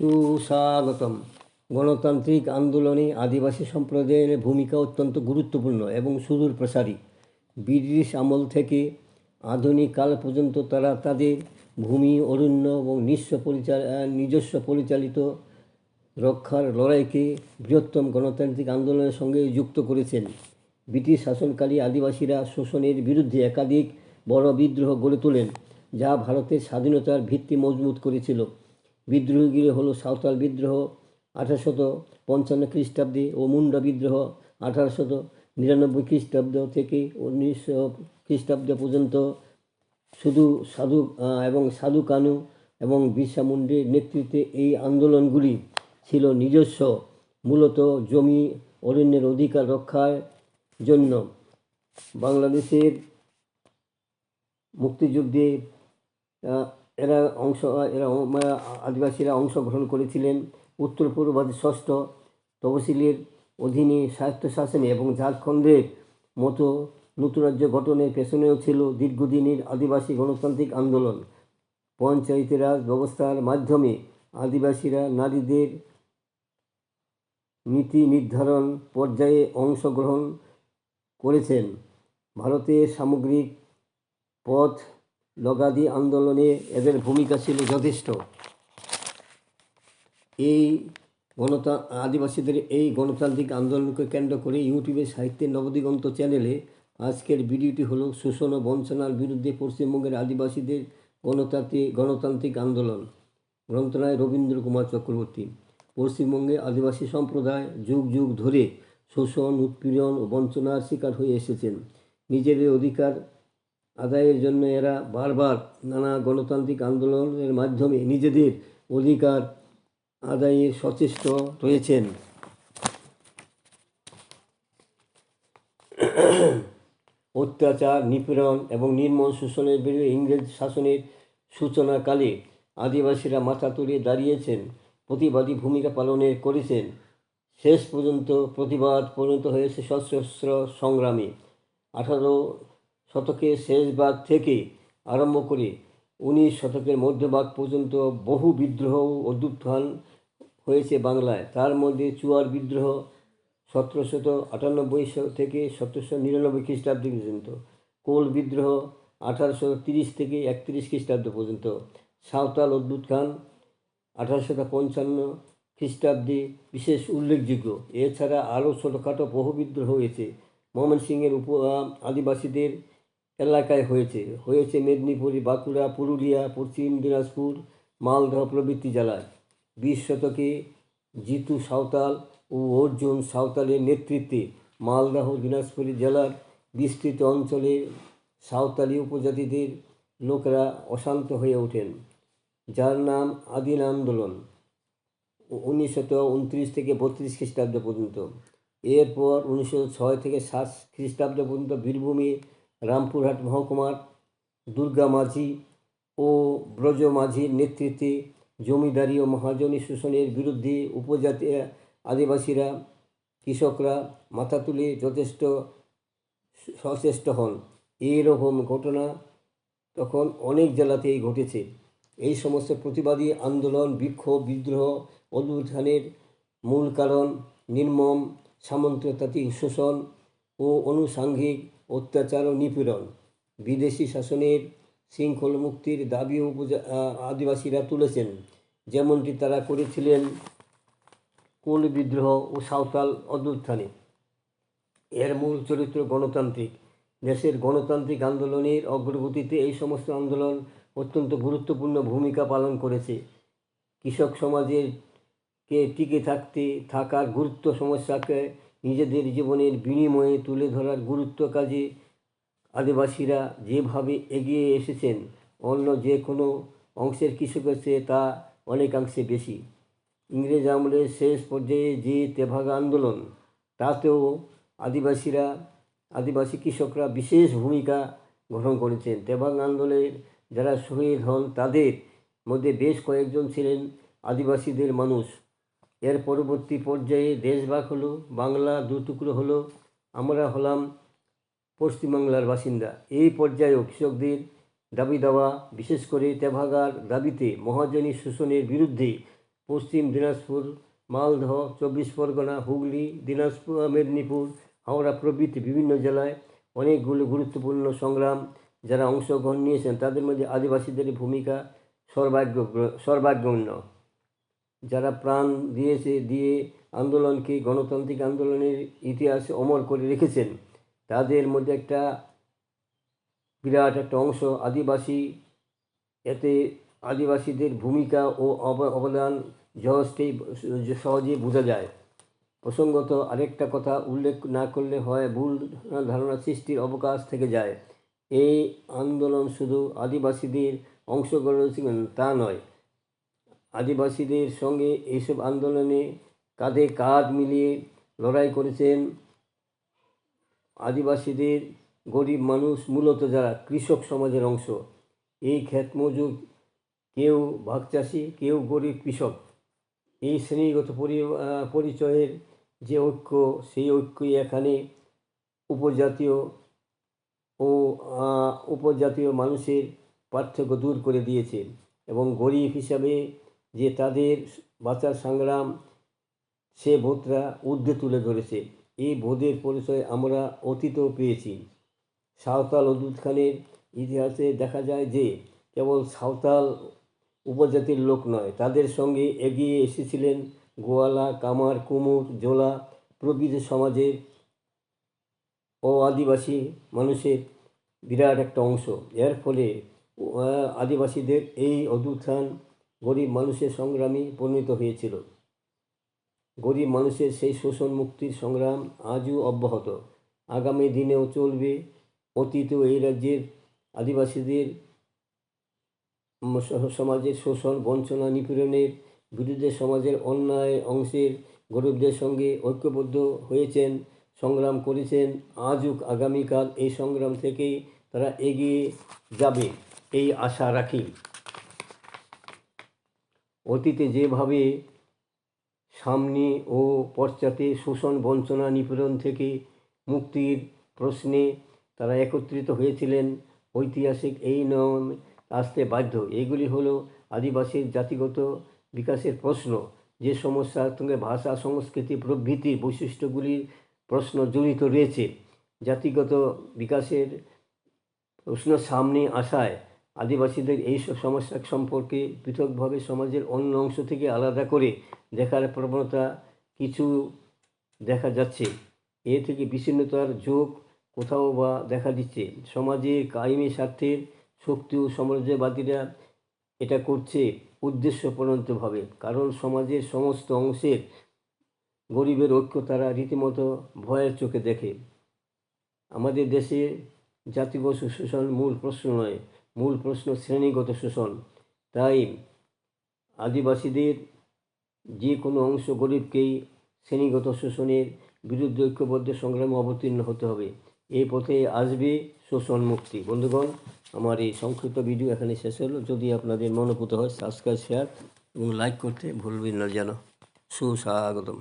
সুস্বাগতম। গণতান্ত্রিক আন্দোলনে আদিবাসী সম্প্রদায়ের ভূমিকা অত্যন্ত গুরুত্বপূর্ণ এবং সুদূর প্রসারী। ব্রিটিশ আমল থেকে আধুনিক কাল পর্যন্ত তারা তাদের ভূমি, অরণ্য এবং নিঃস্ব পরিচাল নিজস্ব পরিচালিত রক্ষার লড়াইকে বৃহত্তম গণতান্ত্রিক আন্দোলনের সঙ্গে যুক্ত করেছেন। ব্রিটিশ শাসনকালী আদিবাসীরা শোষণের বিরুদ্ধে একাধিক বড় বিদ্রোহ গড়ে তোলেন, যা ভারতের স্বাধীনতার ভিত্তি মজবুত করেছিল। বিদ্রোহগুলি হলো সাঁওতাল বিদ্রোহ, আঠারোশত পঞ্চান্ন খ্রিস্টাব্দে ও মুন্ডা বিদ্রোহ, আঠারোশত নিরানব্বই খ্রিস্টাব্দ থেকে উনিশশো খ্রিস্টাব্দ পর্যন্ত শুধু সাধু এবং সাধু কানু এবং বিরসা মুন্ডের নেতৃত্বে এই আন্দোলনগুলি ছিল নিজস্ব, মূলত জমি অরণ্যের অধিকার রক্ষার জন্য। বাংলাদেশের মুক্তিযুদ্ধে এরা অংশ, এরা আদিবাসীরা অংশগ্রহণ করেছিলেন। উত্তর পূর্বাদের ষষ্ঠ তহসিলের অধীনে স্বায়ত্তশাসনে এবং ঝাড়খণ্ডের মতো নতুন রাজ্য গঠনের পেছনেও ছিল দীর্ঘদিনের আদিবাসী গণতান্ত্রিক আন্দোলন। পঞ্চায়েতি রাজ ব্যবস্থার মাধ্যমে আদিবাসীরা নারীদের নীতি নির্ধারণ পর্যায়ে অংশগ্রহণ করেছেন। ভারতের সামগ্রিক পথ লগাদি আন্দোলনে এদের ভূমিকা ছিল যথেষ্ট। এই গণতা, আদিবাসীদের এই গণতান্ত্রিক আন্দোলনকে কেন্দ্র করে ইউটিউবে সাহিত্যের নবদিগন্ত চ্যানেলে আজকের ভিডিওটি হলো শোষণ ও বঞ্চনার বিরুদ্ধে পশ্চিমবঙ্গের আদিবাসীদের গণতান্ত্রিক গণতান্ত্রিক আন্দোলন। গ্রন্থনায় রবীন্দ্র কুমার চক্রবর্তী, পশ্চিমবঙ্গে আদিবাসী সম্প্রদায় যুগ যুগ ধরে শোষণ, উৎপীড়ন ও বঞ্চনার শিকার হয়ে এসেছেন। নিজেদের অধিকার আদায়ের জন্য এরা বারবার নানা গণতান্ত্রিক আন্দোলনের মাধ্যমে নিজেদের অধিকার আদায়ে সচেষ্ট রয়েছেন। অত্যাচার, নিপীড়ন এবং নির্মল শোষণের বিরুদ্ধে ইংরেজ শাসনের সূচনাকালে আদিবাসীরা মাথা তুলে দাঁড়িয়েছেন, প্রতিবাদী ভূমিকা পালনে করেছেন। শেষ পর্যন্ত প্রতিবাদ পরিণত হয়েছে সশস্ত্র সংগ্রামে। আঠারো শতকের শেষ ভাগ থেকে আরম্ভ করে উনিশ শতকের মধ্যভাগ পর্যন্ত বহু বিদ্রোহ অভ্যুত্থান হয়েছে বাংলায়। তার মধ্যে চুয়ার বিদ্রোহ সতেরোশত আটানব্বই থেকে সতেরোশো নিরানব্বই খ্রিস্টাব্দ পর্যন্ত, কোল বিদ্রোহ আঠারোশো তিরিশ থেকে একত্রিশ খ্রিস্টাব্দ পর্যন্ত, সাঁওতাল অভ্যুত্থান আঠারোশো পঞ্চান্ন খ্রিস্টাব্দে, বিশেষ উল্লেখযোগ্য। এছাড়া আরও ছোটোখাটো বহু বিদ্রোহ হয়েছে। ময়মনসিংহের উপ আদিবাসীদের এলাকায় হয়েছে। হয়েছে মেদিনীপুর, বাঁকুড়া, পুরুলিয়া, পশ্চিম দিনাজপুর মালদহ প্রভৃতি জেলায়। বিশ শতকে জিতু সাঁওতাল ও অর্জুন সাঁওতালের নেতৃত্বে মালদহ দিনাজপুর জেলার বিস্তৃত অঞ্চলে সাঁওতালি উপজাতিদের লোকেরা অশান্ত হয়ে ওঠেন, যার নাম আদিন আন্দোলন উনিশশত উনত্রিশ থেকে বত্রিশ খ্রিস্টাব্দ পর্যন্ত। এরপর উনিশশো ছয় থেকে সাত খ্রিস্টাব্দ পর্যন্ত বীরভূমে রামপুরহাট মহকুমার দুর্গা মাঝি ও ব্রজ মাঝির নেতৃত্বে জমিদারি ও মহাজনী শোষণের বিরুদ্ধে উপজাতি আদিবাসীরা, কৃষকরা মাথা তুলে যথেষ্ট সচেষ্ট হন। এইরকম ঘটনা তখন অনেক জেলাতেই ঘটেছে। এই সমস্ত প্রতিবাদী আন্দোলন, বিক্ষোভ, বিদ্রোহ, অভ্যুত্থানের মূল কারণ নির্মম সামন্ততান্ত্রিক শোষণ ও অনুসাঙ্ঘিক অত্যাচার ও নিপীড়ন। বিদেশি শাসনের শৃঙ্খল মুক্তির দাবিও উপজা আদিবাসীরা তুলেছেন। যেমনটি তারা করেছিলেন কোল বিদ্রোহ ও সাঁওতাল অভ্যুত্থানে। এর মূল চরিত্র গণতান্ত্রিক। দেশের গণতান্ত্রিক আন্দোলনের অগ্রগতিতে এই সমস্ত আন্দোলন অত্যন্ত গুরুত্বপূর্ণ ভূমিকা পালন করেছে। কৃষক সমাজের কে টিকে থাকতে, থাকার গুরুত্ব সমস্যাকে নিজেদের জীবনের বিনিময়ে তুলে ধরার গুরুত্ব কাজে আদিবাসীরা যেভাবে এগিয়ে এসেছেন, অন্য যে কোনো অংশের কৃষকের চেয়ে তা অনেকাংশে বেশি। ইংরেজ আমলের শেষ পর্যায়ে যে তেভাগা আন্দোলন, তাতেও আদিবাসীরা, আদিবাসী কৃষকরা বিশেষ ভূমিকা গ্রহণ করেছেন। তেভাগ আন্দোলনের যারা শহীদ হন, তাদের মধ্যে বেশ কয়েকজন ছিলেন আদিবাসীদের মানুষ। এর পরবর্তী পর্যায়ে দেশভাগ হলো, বাংলা দু টুকরো হলো, আমরা হলাম পশ্চিমবাংলার বাসিন্দা। এই পর্যায়েও কৃষকদের দাবি দাওয়া, বিশেষ করে তেভাগার দাবিতে মহাজনী শোষণের বিরুদ্ধে পশ্চিম দিনাজপুর, মালদহ, চব্বিশ পরগনা, হুগলি, দিনাজপুর, মেদিনীপুর, হাওড়া প্রভৃতি বিভিন্ন জেলায় অনেকগুলো গুরুত্বপূর্ণ সংগ্রাম যারা অংশগ্রহণ নিয়েছেন, তাদের মধ্যে আদিবাসীদের ভূমিকা সর্বাগ্য সর্বাগ্রণ্য যারা প্রাণ দিয়েছে, দিয়ে আন্দোলনকে, গণতান্ত্রিক আন্দোলনের ইতিহাসে অমর করে রেখেছেন, তাদের মধ্যে একটা বিরাট একটা অংশ আদিবাসী। এতে আদিবাসীদের ভূমিকা ও অব- অবদান সহজেই সহজেই বোঝা যায়। প্রসঙ্গত আরেকটা কথা উল্লেখ না করলে হয়, ভুল ধারণা সৃষ্টির অবকাশ থেকে যায়। এই আন্দোলন শুধু আদিবাসীদের অংশগ্রহণ তা নয়। আদিবাসীদের সঙ্গে এইসব আন্দোলনে কাঁধে কাঁধ মিলিয়ে লড়াই করেছেন আদিবাসীদের গরিব মানুষ, মূলত যারা কৃষক সমাজের অংশ। এই ক্ষেত মজুর কেউ ভাগ চাষি কেউ গরিব কৃষক। এই শ্রেণীগত পরি পরিচয়ের যে ঐক্য, সেই ঐক্যই এখানে উপজাতীয় ও উপজাতীয় মানুষের পার্থক্য দূর করে দিয়েছে এবং গরিব হিসাবে যে তাদের বাঁচার সংগ্রাম সে বোধরা ঊর্ধ্বে তুলে ধরেছে। এই বোধের পরিচয় আমরা অতীতেও পেয়েছি। সাঁওতাল অদুত খানের ইতিহাসে দেখা যায় যে কেবল সাঁওতাল উপজাতির লোক নয়, তাদের সঙ্গে এগিয়ে এসেছিলেন গোয়ালা, কামার, কুমুর, জোলা প্রভৃতি সমাজের ও আদিবাসী মানুষের বিরাট একটা অংশ। এর ফলে আদিবাসীদের এই অভ্যুত্থান গরিব মানুষের সংগ্রামে পরিণত হয়েছিল। গরিব মানুষের সেই শোষণ মুক্তির সংগ্রাম আজও অব্যাহত। আগামী দিনেও চলবে। অতীতেও এই রাজ্যের আদিবাসীদের সমাজের শোষণ, বঞ্চনা, নিপীড়নের বিরুদ্ধে সমাজের অন্যায় অংশের গরিবদের সঙ্গে ঐক্যবদ্ধ হয়েছেন, সংগ্রাম করেছেন। আজও আগামীকাল এই সংগ্রাম থেকেই তারা এগিয়ে যাবে, এই আশা রাখি। অতীতে যেভাবে সামনে ও পশ্চাতে শোষণ, বঞ্চনা, নিপীড়ন থেকে মুক্তির প্রশ্নে তারা একত্রিত হয়েছিলেন, ঐতিহাসিক এই নিয়ম আসতে বাধ্য। এগুলি হলো আদিবাসীর জাতিগত বিকাশের প্রশ্ন, যে সমস্যার সঙ্গে ভাষা, সংস্কৃতি প্রভৃতির বৈশিষ্ট্যগুলির প্রশ্ন জড়িত রয়েছে। জাতিগত বিকাশের প্রশ্ন সামনে আসায় আদিবাসীদের এই সব সমস্যা সম্পর্কে পৃথকভাবে সমাজের অন্য অংশ থেকে আলাদা করে দেখার প্রবণতা কিছু দেখা যাচ্ছে। এ থেকে বিচ্ছিন্নতার যোগ কোথাও বা দেখা দিচ্ছে। সমাজে কায়েমি স্বার্থের শক্তি ও সাম্রাজ্যবাদীরা এটা করছে উদ্দেশ্য প্রণোদিতভাবে কারণ সমাজের সমস্ত অংশের গরিবের ঐক্য তারা রীতিমতো ভয়ের চোখে দেখে। আমাদের দেশে জাতিগত শোষণ মূল প্রশ্ন নয় মূল প্রশ্ন শ্রেণীগত শোষণ। তাই আদিবাসীদের যে কোনো অংশ গরিবকেই শ্রেণীগত শোষণের বিরুদ্ধে ঐক্যবদ্ধ সংগ্রামে অবতীর্ণ হতে হবে। এই পথে আসবে শোষণ মুক্তি বন্ধুগণ, আমার এই সংক্ষিপ্ত ভিডিও এখানে শেষ হলো। যদি আপনাদের মনোভূত হয় সাবস্ক্রাইব শেয়ার এবং লাইক করতে ভুলবেন না যেন। সুস্বাগতম।